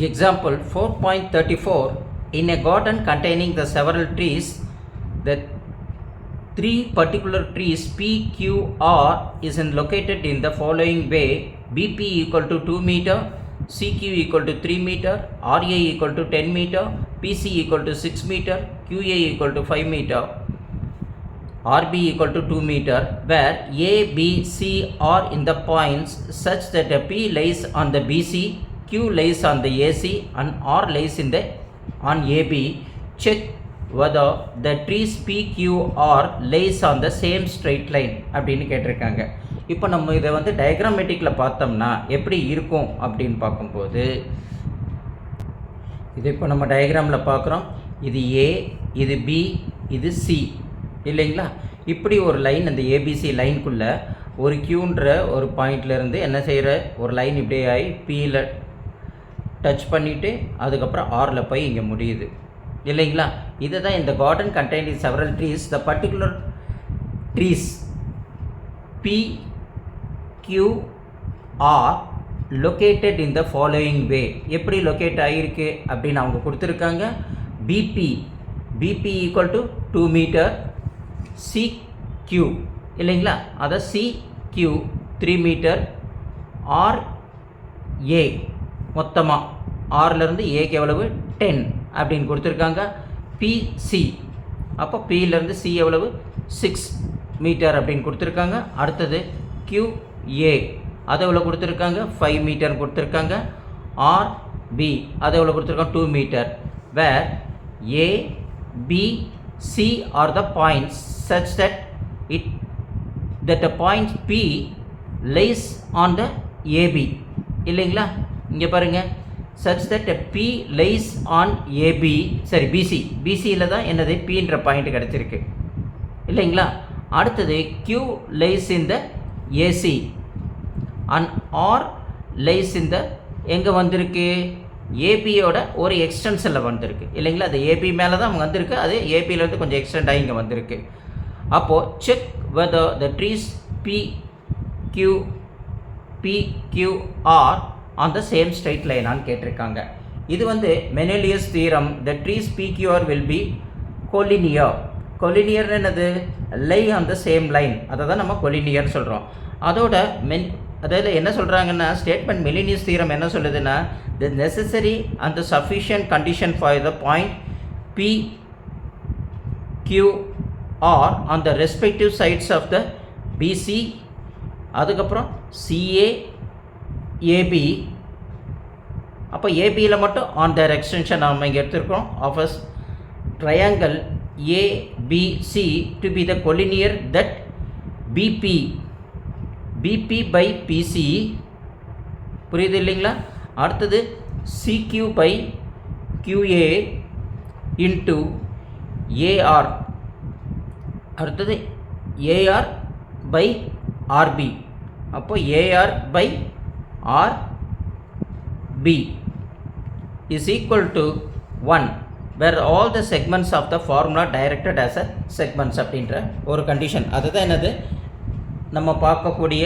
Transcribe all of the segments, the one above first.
Example 4.34 In a garden containing the several trees, the three particular trees P, Q, R is located in the following way BP equal to 2 meter, CQ equal to 3 meter, RA equal to 10 meter, PC equal to 6 meter, QA equal to 5 meter. RB equal to 2 meter where A, B, C are in the points such that P lies on the BC, Q lies on the AC and R lies in the on AB. Check whether the trees P Q, R lays on the same straight line அப்படின்னு கேட்டிருக்காங்க. இப்போ நம்ம இதை வந்து டயக்ராமேட்டிக்கில் பார்த்தோம்னா எப்படி இருக்கும் அப்படின்னு பார்க்கும்போது இது இப்போ நம்ம டயக்ராமில் பார்க்குறோம். இது ஏ இது பி இது சி இல்லைங்களா? இப்படி ஒரு லைன் அந்த ஏபிசி லைனுக்குள்ளே ஒரு கியூன்ற ஒரு பாயிண்ட்லேருந்து என்ன செய்கிற ஒரு லைன் இப்படியே ஆகி பியில் டச் பண்ணிவிட்டு அதுக்கப்புறம் ஆரில் போய் இங்கே முடியுது. இல்லைங்களா? இதை தான் இந்த garden containing several trees the particular trees P Q R located in the following way எப்படி லொக்கேட் ஆகியிருக்கு அப்படின்னு அவங்க கொடுத்துருக்காங்க. PP PP equal to two metre C Q இல்லைங்களா? அதை C Q three metre R A மொத்தமாக ஆறுலேருந்து ஏக்கு எவ்வளவு? டென் அப்படின்னு கொடுத்துருக்காங்க. பிசி அப்போ பியிலேருந்து சி எவ்வளவு? சிக்ஸ் மீட்டர் அப்படின்னு கொடுத்துருக்காங்க. அடுத்தது கியூஏ அதை எவ்வளோ கொடுத்துருக்காங்க? ஃபைவ் மீட்டர் கொடுத்துருக்காங்க. ஆர்பி அதை எவ்வளோ கொடுத்துருக்காங்க? Two metre where A B C are the points such that it that the point P lays on the AB இல்லைங்களா? இங்கே பாருங்கள் such that P lies on AB சரி பிசி பிசியில் தான் என்னது? பின்ற பாயிண்ட் கிடச்சிருக்கு. இல்லைங்களா? அடுத்தது Q lies in the AC and R lies இந்த எங்கே வந்திருக்கு? ஏபியோட ஒரு எக்ஸ்டென்ஷனில் வந்திருக்கு. இல்லைங்களா? அது ஏபி மேலே தான் வந்திருக்கு. அது ஏபியிலேருந்து கொஞ்சம் எக்ஸ்டெண்ட் ஆகி இங்கே வந்திருக்கு. அப்போது check whether the trees P Q P QR on the same straight லைனான்னு கேட்டிருக்காங்க. இது வந்து Menelaus theorem the trees P, will be collinear be என்னது? Lie on the same line அதை தான் நம்ம கொலினியர்னு சொல்கிறோம் அதோட மென் அதாவது என்ன சொல்கிறாங்கன்னா ஸ்டேட்மெண்ட் மெலினியஸ் தீரம் என்ன சொல்லுதுன்னா the necessary and the sufficient condition for the point P Q, R on the respective sides of the PC அதுக்கப்புறம் சிஏ ஏபி அப்போ ஏபியில் மட்டும் ஆன் தேர் எக்ஸ்டென்ஷன் நம்ம இங்கே எடுத்துருக்கோம் of as triangle ABC to be the collinear that BP BP by PC புரியுது இல்லைங்களா? அடுத்தது CQ by QA into AR அடுத்தது ஏஆர் பை ஆர்பி அப்போ AR by R B is equal to one where all the segments of the formula directed as a segments அப்படின்ற ஒரு condition அதுதான் என்னது? நம்ம பார்க்கக்கூடிய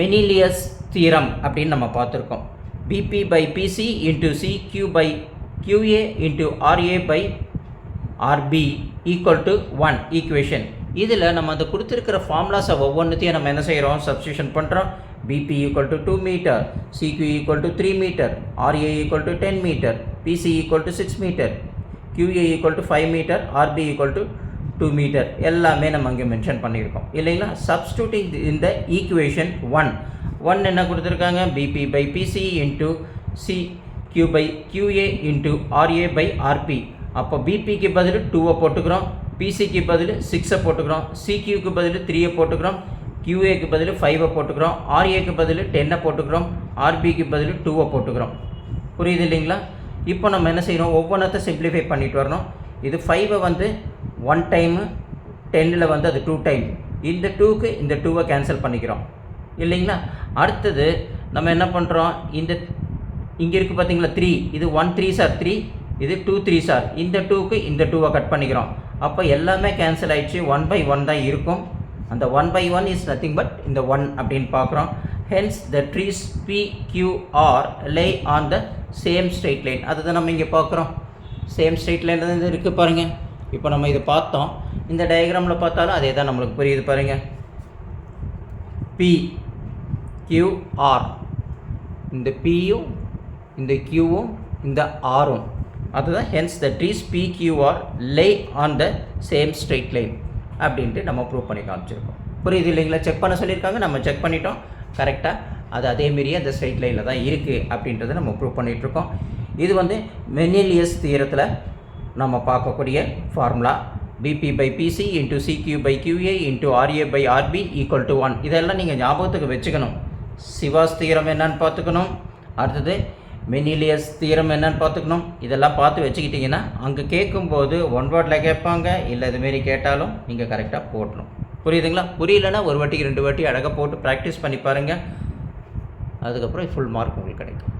மெனிலியஸ் தீரம் அப்படின்னு நம்ம பார்த்துருக்கோம். BP by PC into C Q by QA into RA by RB equal to one equation இதில் நம்ம அந்த கொடுத்துருக்கிற ஃபார்முலாஸை ஒவ்வொன்றுத்தையும் நம்ம என்ன செய்கிறோம் சப்ஸ்டியூஷன் பண்ணுறோம் BP equal to two metre CQ equal to three metre RA equal to ten metre PC equal to six metre QA equal to five metre RB equal to two metre எல்லாமே நம்ம அங்கே mention பண்ணியிருக்கோம். இல்லைங்களா? Substituting இந்த equation one one என்ன கொடுத்துருக்காங்க? BP by PC into C Q by QA into RA by RB அப்போ பிபிக்கு பதில் டூவை போட்டுக்கிறோம். பிசிக்கு பதில் சிக்ஸை போட்டுக்கிறோம். சிக்யூக்கு பதில் த்ரீயை போட்டுக்கிறோம். கியூஏக்கு பதில் ஃபைவை போட்டுக்கிறோம். ஆர்ஏக்கு பதில் டென்னை போட்டுக்கிறோம். ஆர்பிக்கு பதில் டூவை போட்டுக்கிறோம். புரியுது இல்லைங்களா? இப்போ நம்ம என்ன செய்கிறோம் ஒவ்வொன்றத்தை சிம்பிளிஃபை பண்ணிட்டு வரணும். இது ஃபைவை வந்து ஒன் டைமு டென்னில் வந்து அது டூ டைம் இந்த டூக்கு இந்த டூவை கேன்சல் பண்ணிக்கிறோம். இல்லைங்களா? அடுத்தது நம்ம என்ன பண்ணுறோம் இந்த இங்கே இருக்குது பார்த்தீங்களா த்ரீ இது ஒன் த்ரீ சார் த்ரீ இது டூ த்ரீ சார் இந்த டூக்கு இந்த டூவை கட் பண்ணிக்கிறோம். அப்போ எல்லாமே கேன்சல் ஆகிடுச்சு ஒன் பை ஒன் தான் இருக்கும். அந்த one by one is nothing but இந்த ஒன் அப்படின்னு பார்க்குறோம். Hence the trees P Q R lay on the same straight line அதுதான் நம்ம இங்கே பார்க்குறோம். சேம் ஸ்ட்ரெயிட் லைன் தான் இருக்குது பாருங்கள் இப்போ நம்ம இதை பார்த்தோம். இந்த டயக்ராமில் பார்த்தாலும் அதே தான் நம்மளுக்கு புரியுது பாருங்கள் பி கியூஆர் இந்த பியும் இந்த கியூவும் இந்த ஆரும் அதுதான் hence the trees P QR lay on the same straight line அப்படின்ட்டு நம்ம ப்ரூவ் பண்ணி காமிச்சிருக்கோம். புரியுது இல்லைங்களா? செக் பண்ண சொல்லியிருக்காங்க. நம்ம செக் பண்ணிட்டோம். கரெக்டாக அது அதேமாரியே அந்த ஸ்ட்ரெயிட் லைனில் தான் இருக்குது அப்படின்றத நம்ம ப்ரூவ் பண்ணிகிட்ருக்கோம் இது வந்து மெனிலியஸ் தீரத்தில் நம்ம பார்க்கக்கூடிய formula BP by PC into CQ by QA into RA by RB equal to one இதெல்லாம் நீங்கள் ஞாபகத்துக்கு வச்சுக்கணும். சிவாஸ் தீரம் என்னன்னு பார்த்துக்கணும். அடுத்தது மெனிலியஸ் தீரம் என்னன்னு பார்த்துக்கணும். இதெல்லாம் பார்த்து வச்சுக்கிட்டிங்கன்னா அங்கே கேட்கும்போது ஒன் வேர்டில் கேட்பாங்க இல்லை இதுமாரி கேட்டாலும் நீங்கள் கரெக்டாக போட்டணும். புரியுதுங்களா? புரியலன்னா ஒரு வாட்டிக்கு ரெண்டு வாட்டி அழகாக போட்டு ப்ராக்டிஸ் பண்ணி பாருங்கள் அதுக்கப்புறம் ஃபுல் மார்க் உங்களுக்கு கிடைக்கும்.